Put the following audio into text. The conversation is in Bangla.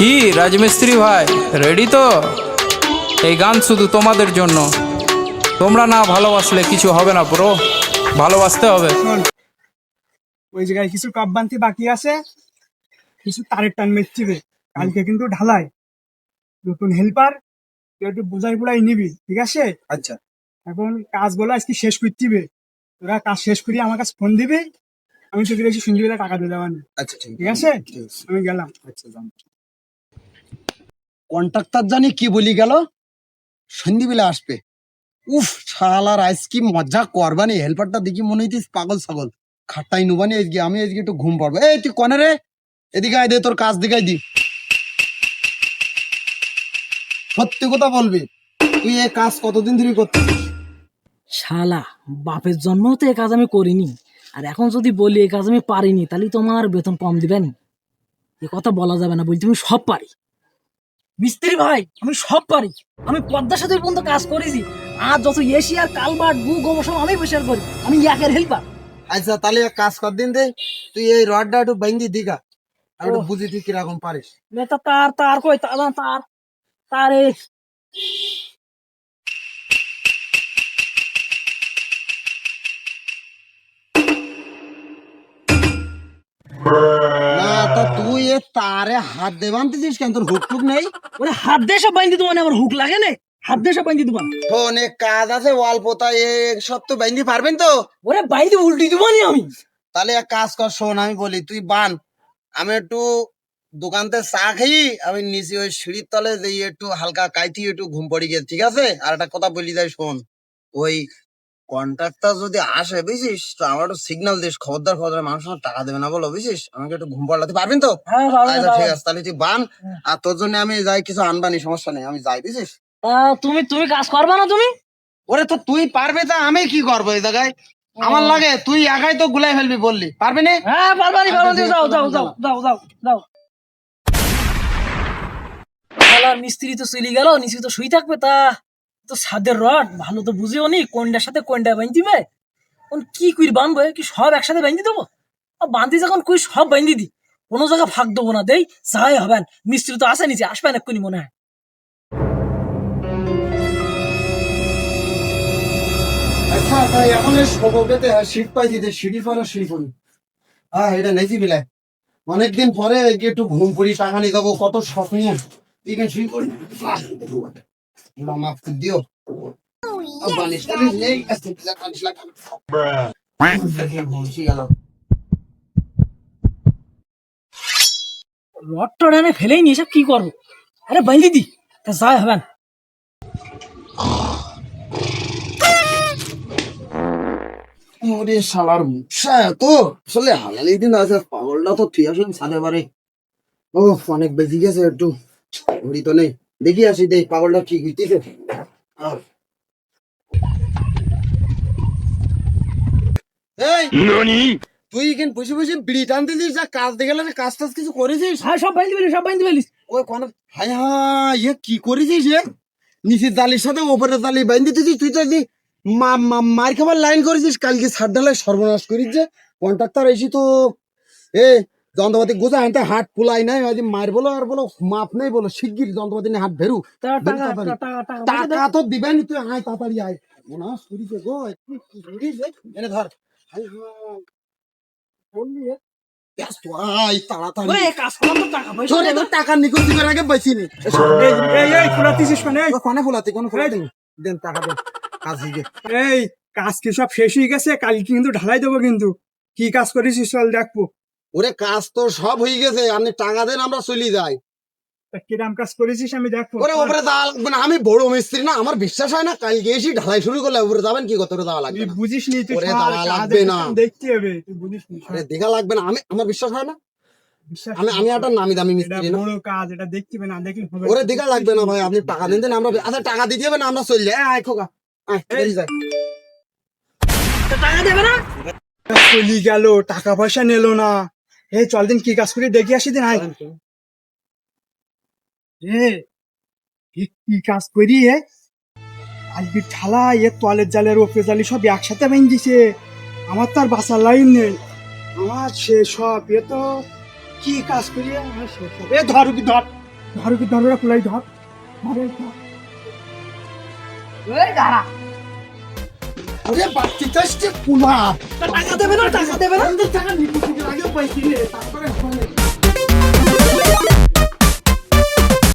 কি রাজমিস্ত্রি ভাই? রেডি তো? এই গান শুধু তোমাদের জন্য। তোমরা না ভালোবাসলে কিছু হবে না ব্রো ভালোবাসতে হবে। শোন ওই জায়গায় কিছু কাপ বানতি বাকি আছে। কিছু তারের টান মেরছিবে কালকে কিন্তু ঢালাই। নতুন হেল্পার তুই একটু বোঝাই বোঝাই নিবি ঠিক আছে? আচ্ছা। এখন কাজ বলে আজকে শেষ করতিবে তোরা কাজ শেষ করি আমার কাছে ফোন দিবি। আমি তোকে এসে সন্ধ্যেবেলা টাকা দিয়ে দেওয়ার আচ্ছা ঠিক ঠিক আছে? আমি গেলাম। আচ্ছা কন্ট্রাক্টর জানি কি বলি গেল? সন্ধিবেলা আসবে। উফ, শালার আইস কি মজা করবানি হেল্পারটা দেখি মনে হইতিস পাগল ছাগল। খাটাই নুবানি আজকে, আমি আজকে একটু ঘুম পারব এই, তুই কনে রে? এদিকে আয় দে, তোর কাজ দিকাই দি। সত্যি কথা বলবি, তুই এই কাজ কতদিন ধরে করতেছিস? শালা, বাপের জন্ম তো এ কাজ আমি করিনি। আর এখন যদি বলি এই কাজ আমি পারিনি, তাহলে তোমার বেতন কম দিবেন এ কথা বলা যাবে না বলছি তুমি সব পারি। মিস্ত্রি ভাই আমি সব পারি। আমি পদ্মা সাথে পর্যন্ত কাজ করেছি। আর যত এশিয়ার কালবাট গু গোবর সব আমি বেশার করি। আমি ইয়াকের হেল্পার আচ্ছা তাহলে এক কাজ কর দিন দে। তুই এই রডটা একটু বাইন্দি দিগা। আর একটু বুঝি তুই কীরকম পারিস। তার তার কই? তার তার তার তারে হাত দে বানতেছিস কেন? তোর হুক টুক নেই? ওরে হাত দিয়ে সব দেবো না আমার হুক লাগে না। হাত দিয়ে সব বাইন্ধি দেবো তো অনেক কাজ আছে ওয়াল পোতা এ সব তো বাইন্দি পারবেন তো? ওরে বাইন্ধি উল্টি দেবো নি আমি। তাহলে এক কাজ কর শোন আমি বলি তুই বান। আমি একটু দোকানতে চা খাই আমি নিচে ওই সিঁড়ির তলে যে একটু হালকা কাইতি একটু ঘুম পড়ি গিয়ে ঠিক আছে? আর একটা কথা বলি যাই শোন। ওই কন্ট্রাক্টর যদি আসে বুঝিস? তো আমার একটু সিগন্যাল দিস খবরদার খবরদার মানুষ আমার টাকা দেবে না বলো বুঝিস? আমাকে একটু ঘুম পাড়লাতে পারবেন তো? হ্যাঁ আচ্ছা ঠিক আছে তাহলে তুই বান আর তোর জন্য আমি যাই কিছু আনবানি সমস্যা নেই আমি যাই বুঝিস? তুমি তুমি কাজ করবা না তুমি? ওরে তো তুই পারবে তা আমি কি করব এই জায়গায়? আমার লাগে তুই একাই তো গুলাই ফেলবি বললি পারবি না? হ্যাঁ পারবানি পারবানি আচ্ছা, যাও ঠিক যাও যাও যাও যাও যাও। শালার মিস্ত্রি তো চলে গেল নিচে তো শুই থাকবে তা। তো সাদের রড, ভালো তো বুঝেও নি কোনটার সাথে কোনটা বাঁধিবে কোন কি কুইর বানবো কি সব একসাথে বাঁধি দেবো? আর যখন কুই সব বাঁধি দি, কোনো জায়গা ফাঁক দেবো না, দেই, যাই হবেন মিস্ত্রি তো আসে নিচে আসবেন এক্ষুনি মনে হয়। আচ্ছা তাই এখন এই সববেতে শীত পাই দিতে, সিঁড়ি ফেলো, সিঁড়ি ফেলি। হ্যাঁ এটা নেছি অনেকদিন পরে একটু ঘুম পড়ি টাকা নিয়ে যাব, কত স্বপ্ন ঠিক আছে লাগাবো। বলছি গেল রড টড এনে ফেলেই নি এসব কি করব আরে বাঁধি দি তা যাই হবেন ওরে শালার মুসা তো আসলে হালালি দিন আছে পাগলটা তো তুই আসলে সাদে পারে ও অনেক বেশি গেছে একটু ঘড়ি তো নেই দেখি আসি দেখ পাগলটা ঠিক হইতেছে। এই তুই এখানে বসে বসে বিড়ি টানতেছিস যা কাজ দেখে গেলে কাজ টাজ কিছু করেছিস? হ্যাঁ সব ফেলিস সব ফেলিস। ওই কোন হাই হাই ইয়ে কি করেছিস এ? নিচের জালির সাথে ওপরে জালি বাইন্ধে দিছিস তুই তো মা মা- মার খাবার লাইন করেছিস কালকে সার ঢালাই সর্বনাশ করিস যে কন্ট্রাক্টর এসি তো এ যন্ত্রপাতি গোছা আনতে হাট পুলাই নাই আজ মার বলো আর বলো মাপ নেই বলো শিগগির যন্ত্রপাতি নিয়ে হাট ভেরু টাকা তো দিবেন তুই আয় তাড়াতাড়ি আয় সর্বনাশ করিস গো এনে ধর টাকা দিবার আগে মানে এই? কোনে ফুলাতে কোন ফুলাতে? দেন টাকা দেন কাজ এই কাজ কি সব শেষ হয়ে গেছে কালকে কিন্তু ঢালাই দেবো কিন্তু। কি কাজ করেছিস চল দেখব ওরে কাজ তো সব হয়ে গেছে আপনি টাকা দেন আমরা চলে যাই। কিরাম কাজ করেছিস আমি দেখব ওরে ওপরে যাওয়া লাগবে না আমি বড় মিস্ত্রি না আমার বিশ্বাস হয় না কালকে এসে ঢালাই শুরু করলে উপরে যাবেন কি কত লাগবে বুঝিস নি তুই ওরে সব লাগবে না। দেখতে হবে তুই বুঝিস নি আরে দেখা লাগবে না আমি আমার বিশ্বাস হয় না। আমি আমি একটা নামি দামি মিস্ত্রি না। বড় কাজ এটা দেখতে না দেখলে হবে ওরে দেখা লাগবে না ভাই আপনি টাকা দেন দেন আমরা আচ্ছা টাকা দিতে হবে না আমরা চলে যাই। আয় খোকা আয় বেরিয়ে যাই টাকা দেবে না? চলি গেল টাকা পয়সা নিলো না। এই চল দিন কি কাজ করে দেখে আসি দিন আয়। এ কি কাজ করি এ? আজকে ঠালা এ তোয়ালের জালের ওপরে জালি সব একসাথে বেঁধে দিছে আমার তো আর বাসার লাইন নেই। আমার সে সব এ তো কি কাজ করি আমার শেষ হবে। এ ধর কি ধর। ধরো কি ধরো খুলাই ধর। ধরে ধর। আরে বাচ্চি চাষ যে কুলা টাকা দেবে না টাকা দেবে না? টাকা নিবি আগে পাইছি রে তারপরে